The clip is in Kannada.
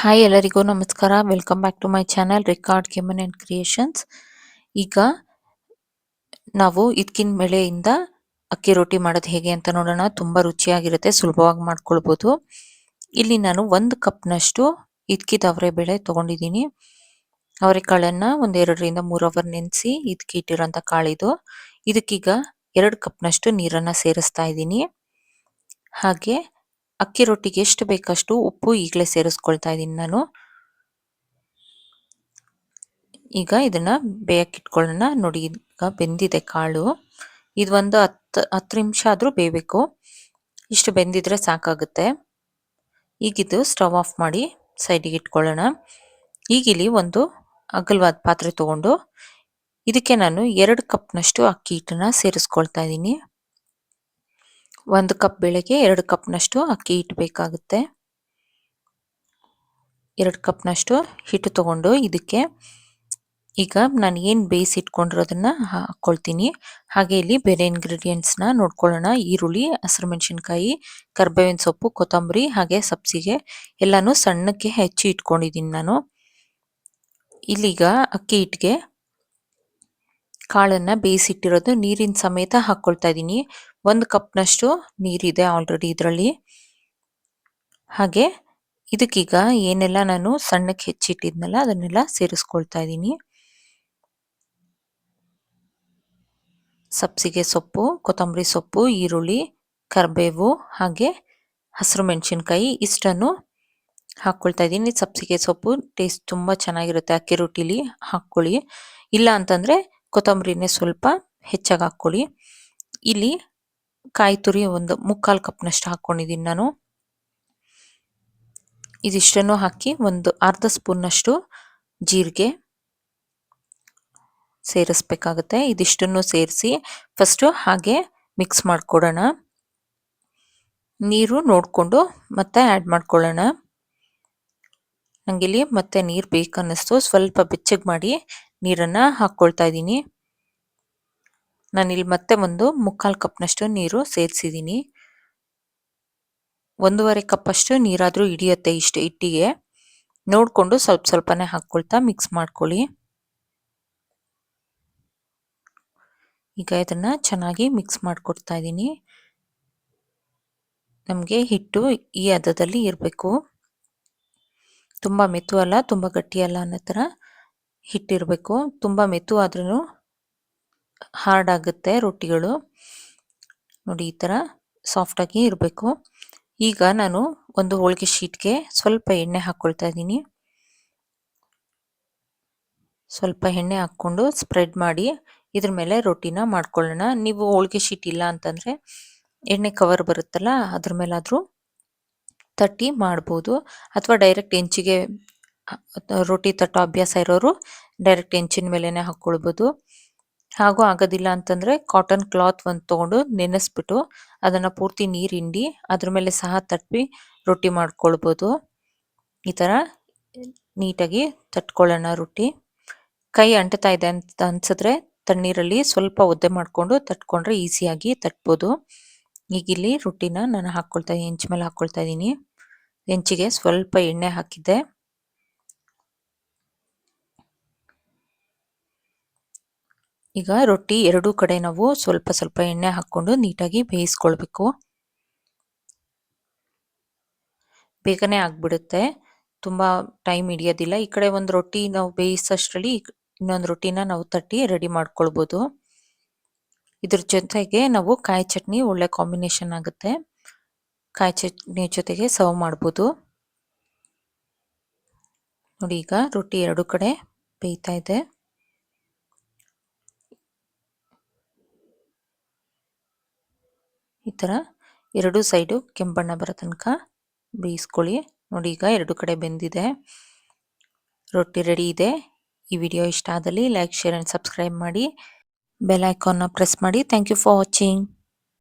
ಹಾಯ್ ಎಲ್ಲರಿಗೂ ನಮಸ್ಕಾರ. Welcome back to my channel record ಕೆಮನ್ and creations ಈಗ ನಾವು ಇದಕ್ಕಿನ ಬೆಳೆಯಿಂದ ಅಕ್ಕಿ ರೊಟ್ಟಿ ಮಾಡೋದು ಹೇಗೆ ಅಂತ ನೋಡೋಣ. ತುಂಬ ರುಚಿಯಾಗಿರುತ್ತೆ, ಸುಲಭವಾಗಿ ಮಾಡ್ಕೊಳ್ಬೋದು. ಇಲ್ಲಿ ನಾನು ಒಂದು ಕಪ್ನಷ್ಟು ಇದ್ಕಿದ ಅವರೆ ತೊಗೊಂಡಿದ್ದೀನಿ. ತಗೊಂಡಿದ್ದೀನಿ ಅವರೆಕಾಳನ್ನ ಒಂದು ಎರಡರಿಂದ ಮೂರು ಅವರ್ ನೆನೆಸಿ ಇದಕ್ಕೆ ಇಟ್ಟಿರೋಂಥ ಕಾಳಿದು. ಇದಕ್ಕೀಗ ಎರಡು ಕಪ್ನಷ್ಟು ನೀರನ್ನು ಸೇರಿಸ್ತಾ ಇದ್ದೀನಿ. ಹಾಗೆ ಅಕ್ಕಿ ರೊಟ್ಟಿಗೆ ಎಷ್ಟು ಬೇಕಷ್ಟು ಉಪ್ಪು ಈಗಲೇ ಸೇರಿಸ್ಕೊಳ್ತಾ ಇದ್ದೀನಿ ನಾನು. ಈಗ ಇದನ್ನ ಬೇಯಕ್ಕಿಟ್ಕೊಳ್ಳೋಣ ನೋಡಿ, ಈಗ ಬೆಂದಿದೆ ಕಾಳು. ಇದು ಒಂದು ಹತ್ತು ಹತ್ತು ನಿಮಿಷ ಆದರೂ ಬೇಯಬೇಕು. ಇಷ್ಟು ಬೆಂದಿದ್ರೆ ಸಾಕಾಗುತ್ತೆ. ಈಗಿದ್ದು ಸ್ಟವ್ ಆಫ್ ಮಾಡಿ ಸೈಡಿಗೆ ಇಟ್ಕೊಳ್ಳೋಣ. ಈಗಿಲ್ಲಿ ಒಂದು ಅಗಲವಾದ ಪಾತ್ರೆ ತಗೊಂಡು ಇದಕ್ಕೆ ನಾನು ಎರಡು ಕಪ್ನಷ್ಟು ಅಕ್ಕಿ ಹಿಟ್ಟನ್ನ ಸೇರಿಸ್ಕೊಳ್ತಾ ಇದ್ದೀನಿ. ಒಂದು ಕಪ್ ಬೆಳೆಗೆ ಎರಡು ಕಪ್ನಷ್ಟು ಅಕ್ಕಿ ಹಿಟ್ಟು ಬೇಕಾಗುತ್ತೆ ಎರಡು ಕಪ್ನಷ್ಟು ಹಿಟ್ಟು ತಗೊಂಡು ಇದಕ್ಕೆ ಈಗ ನಾನು ಏನು ಬೇಯಿಸಿ ಇಟ್ಕೊಂಡಿರೋದನ್ನ ಹಾಕ್ಕೊಳ್ತೀನಿ ಹಾಗೆ ಇಲ್ಲಿ ಬೇರೆ ಇಂಗ್ರೀಡಿಯೆಂಟ್ಸ್ನ ನೋಡ್ಕೊಳ್ಳೋಣ. ಈರುಳ್ಳಿ ಹಸಿರು ಮೆಣಸಿನ್ಕಾಯಿ ಕರ್ಬೇವಿನ ಸೊಪ್ಪು, ಕೊತ್ತಂಬರಿ ಹಾಗೆ ಸಬ್ಸಿಗೆ ಎಲ್ಲಾನು ಸಣ್ಣಕ್ಕೆ ಹೆಚ್ಚಿ ಇಟ್ಕೊಂಡಿದ್ದೀನಿ ನಾನು. ಇಲ್ಲಿಗ ಅಕ್ಕಿ ಹಿಟ್ಟಿಗೆ ಕಾಳನ್ನು ಬೇಯಿಸಿಟ್ಟಿರೋದು ನೀರಿನ ಸಮೇತ ಹಾಕ್ಕೊಳ್ತಾ ಇದ್ದೀನಿ. ಒಂದು ಕಪ್ನಷ್ಟು ನೀರಿದೆ ಆಲ್ರೆಡಿ ಇದರಲ್ಲಿ. ಹಾಗೆ ಇದಕ್ಕೀಗ ಏನೆಲ್ಲ ನಾನು ಸಣ್ಣಕ್ಕೆ ಹೆಚ್ಚಿಟ್ಟಿದ್ನಲ್ಲ ಅದನ್ನೆಲ್ಲ ಸೇರಿಸ್ಕೊಳ್ತಾ ಇದ್ದೀನಿ. ಸಬ್ಸಿಗೆ ಸೊಪ್ಪು, ಕೊತ್ತಂಬರಿ ಸೊಪ್ಪು, ಈರುಳ್ಳಿ, ಕರಿಬೇವು ಹಾಗೆ ಹಸಿರು ಮೆಣಸಿನ್ಕಾಯಿ ಇಷ್ಟನ್ನು ಹಾಕ್ಕೊಳ್ತಾ ಇದ್ದೀನಿ. ಸಬ್ಸಿಗೆ ಸೊಪ್ಪು ಟೇಸ್ಟ್ ತುಂಬ ಚೆನ್ನಾಗಿರುತ್ತೆ. ಅಕ್ಕಿ ರೊಟ್ಟಿಲಿ ಹಾಕ್ಕೊಳ್ಳಿ. ಇಲ್ಲ ಅಂತಂದರೆ ಕೊತ್ತಂಬರಿನೇ ಸ್ವಲ್ಪ ಹೆಚ್ಚಾಗಿ ಹಾಕ್ಕೊಳ್ಳಿ. ಇಲ್ಲಿ ಕಾಯಿ ತುರಿ ಒಂದು ಮುಕ್ಕಾಲು ಕಪ್ನಷ್ಟು ಹಾಕ್ಕೊಂಡಿದ್ದೀನಿ ನಾನು. ಇದಿಷ್ಟನ್ನು ಹಾಕಿ ಒಂದು ಅರ್ಧ ಸ್ಪೂನ್ನಷ್ಟು ಜೀರಿಗೆ ಸೇರಿಸ್ಬೇಕಾಗುತ್ತೆ. ಇದಿಷ್ಟನ್ನು ಸೇರಿಸಿ ಫಸ್ಟು ಹಾಗೆ ಮಿಕ್ಸ್ ಮಾಡಿಕೊಡೋಣ. ನೀರು ನೋಡಿಕೊಂಡು ಮತ್ತೆ ಆ್ಯಡ್ ಮಾಡ್ಕೊಳ್ಳೋಣ. ನಂಗಿಲ್ಲಿ ಮತ್ತೆ ನೀರು ಬೇಕನ್ನಿಸ್ತು. ಸ್ವಲ್ಪ ಬೆಚ್ಚಗೆ ಮಾಡಿ ನೀರನ್ನು ಹಾಕ್ಕೊಳ್ತಾ ಇದ್ದೀನಿ. ನಾನಿಲ್ಲಿ ಮತ್ತೆ ಒಂದು ಮುಕ್ಕಾಲು ಕಪ್ನಷ್ಟು ನೀರು ಸೇರಿಸಿದ್ದೀನಿ ಒಂದೂವರೆ ಕಪ್ಪಷ್ಟು ನೀರಾದರೂ ಹಿಡಿಯುತ್ತೆ ಇಷ್ಟು ಹಿಟ್ಟಿಗೆ ನೋಡಿಕೊಂಡು ಸ್ವಲ್ಪ ಸ್ವಲ್ಪನೇ ಹಾಕ್ಕೊಳ್ತಾ ಮಿಕ್ಸ್ ಮಾಡ್ಕೊಳ್ಳಿ. ಈಗ ಇದನ್ನು ಚೆನ್ನಾಗಿ ಮಿಕ್ಸ್ ಮಾಡಿಕೊಡ್ತಾ ಇದ್ದೀನಿ. ನಮಗೆ ಹಿಟ್ಟು ಈ ಹದದಲ್ಲಿ ಇರಬೇಕು. ತುಂಬ ಮೆತು ಅಲ್ಲ, ತುಂಬ ಗಟ್ಟಿ ಅಲ್ಲ ಅನ್ನೋ ಥರ ಹಿಟ್ಟಿರಬೇಕು. ತುಂಬ ಮೆತು ಆದ್ರೂ ಹಾರ್ಡ್ ಆಗುತ್ತೆ ರೊಟ್ಟಿಗಳು. ನೋಡಿ ಈ ಥರ ಸಾಫ್ಟಾಗಿ ಇರಬೇಕು. ಈಗ ನಾನು ಒಂದು ಹೋಳಿಗೆ ಶೀಟ್ಗೆ ಸ್ವಲ್ಪ ಎಣ್ಣೆ ಹಾಕ್ಕೊಳ್ತಾ ಇದ್ದೀನಿ. ಸ್ವಲ್ಪ ಎಣ್ಣೆ ಹಾಕ್ಕೊಂಡು ಸ್ಪ್ರೆಡ್ ಮಾಡಿ ಇದ್ರ ಮೇಲೆ ರೊಟ್ಟಿನ ಮಾಡ್ಕೊಳ್ಳೋಣ. ನೀವು ಹೋಳಿಗೆ ಶೀಟ್ ಇಲ್ಲ ಅಂತಂದರೆ ಎಣ್ಣೆ ಕವರ್ ಬರುತ್ತಲ್ಲ ಅದ್ರ ಮೇಲಾದರೂ ತಟ್ಟಿ ಮಾಡ್ಬೋದು. ಅಥವಾ ಡೈರೆಕ್ಟ್ ಹೆಂಚಿಗೆ, ರೊಟ್ಟಿ ತಟ್ಟೋ ಅಭ್ಯಾಸ ಇರೋರು ಡೈರೆಕ್ಟ್ ಹೆಂಚಿನ ಮೇಲೇ ಹಾಕ್ಕೊಳ್ಬೋದು ಹಾಗೂ ಆಗೋದಿಲ್ಲ ಅಂತಂದರೆ ಕಾಟನ್ ಕ್ಲಾತ್ ಒಂದು ತೊಗೊಂಡು ನೆನೆಸ್ಬಿಟ್ಟು ಅದನ್ನು ಪೂರ್ತಿ ನೀರು ಹಿಂಡಿ ಅದ್ರ ಮೇಲೆ ಸಹ ತಟ್ಟಿ ರೊಟ್ಟಿ ಮಾಡ್ಕೊಳ್ಬೋದು. ಈ ಥರ ನೀಟಾಗಿ ತಟ್ಕೊಳ್ಳೋಣ ರೊಟ್ಟಿ. ಕೈ ಅಂಟ್ತಾ ಇದೆ ಅಂತ ಅನ್ಸಿದ್ರೆ ತಣ್ಣೀರಲ್ಲಿ ಸ್ವಲ್ಪ ಒದ್ದೆ ಮಾಡಿಕೊಂಡು ತಟ್ಕೊಂಡ್ರೆ ಈಸಿಯಾಗಿ ತಟ್ಬೋದು. ಈಗ ಇಲ್ಲಿ ರೊಟ್ಟಿನ ನಾನು ಹಾಕ್ಕೊಳ್ತಾ, ಹೆಂಚು ಮೇಲೆ ಹಾಕ್ಕೊಳ್ತಾ ಇದ್ದೀನಿ. ಹೆಂಚಿಗೆ ಸ್ವಲ್ಪ ಎಣ್ಣೆ ಹಾಕಿದ್ದೆ. ಈಗ ರೊಟ್ಟಿ ಎರಡೂ ಕಡೆ ನಾವು ಸ್ವಲ್ಪ ಸ್ವಲ್ಪ ಎಣ್ಣೆ ಹಾಕ್ಕೊಂಡು ನೀಟಾಗಿ ಬೇಯಿಸ್ಕೊಳ್ಬೇಕು. ಬೇಗನೆ ಆಗ್ಬಿಡುತ್ತೆ. ತುಂಬ ಟೈಮ್ ಹಿಡಿಯೋದಿಲ್ಲ. ಈ ಕಡೆ ಒಂದು ರೊಟ್ಟಿ ನಾವು ಬೇಯಿಸೋಷ್ಟರಲ್ಲಿ ಇನ್ನೊಂದು ರೊಟ್ಟಿನ ನಾವು ತಟ್ಟಿ ರೆಡಿ ಮಾಡ್ಕೊಳ್ಬೋದು. ಇದ್ರ ಜೊತೆಗೆ ನಾವು ಕಾಯಿ ಚಟ್ನಿ ಒಳ್ಳೆ ಕಾಂಬಿನೇಷನ್ ಆಗುತ್ತೆ. ಕಾಯಿ ಚಟ್ನಿ ಜೊತೆಗೆ ಸರ್ವ್ ಮಾಡ್ಬೋದು. ನೋಡಿ ಈಗ ರೊಟ್ಟಿ ಎರಡು ಕಡೆ ಬೇಯ್ತಾ ಇದೆ. ಈ ಥರ ಎರಡು ಸೈಡು ಕೆಂಪಣ್ಣ ಬರೋ ತನಕ ಬೇಯಿಸ್ಕೊಳ್ಳಿ. ನೋಡಿ, ಈಗ ಎರಡು ಕಡೆ ಬೆಂದಿದೆ. ರೊಟ್ಟಿ ರೆಡಿ ಇದೆ. ಈ ವಿಡಿಯೋ ಇಷ್ಟ ಆದಲ್ಲಿ ಲೈಕ್, ಶೇರ್, ಆ್ಯಂಡ್ ಸಬ್ಸ್ಕ್ರೈಬ್ ಮಾಡಿ ಬೆಲ್ ಐಕಾನ್ನ ಪ್ರೆಸ್ ಮಾಡಿ. Thank you for watching.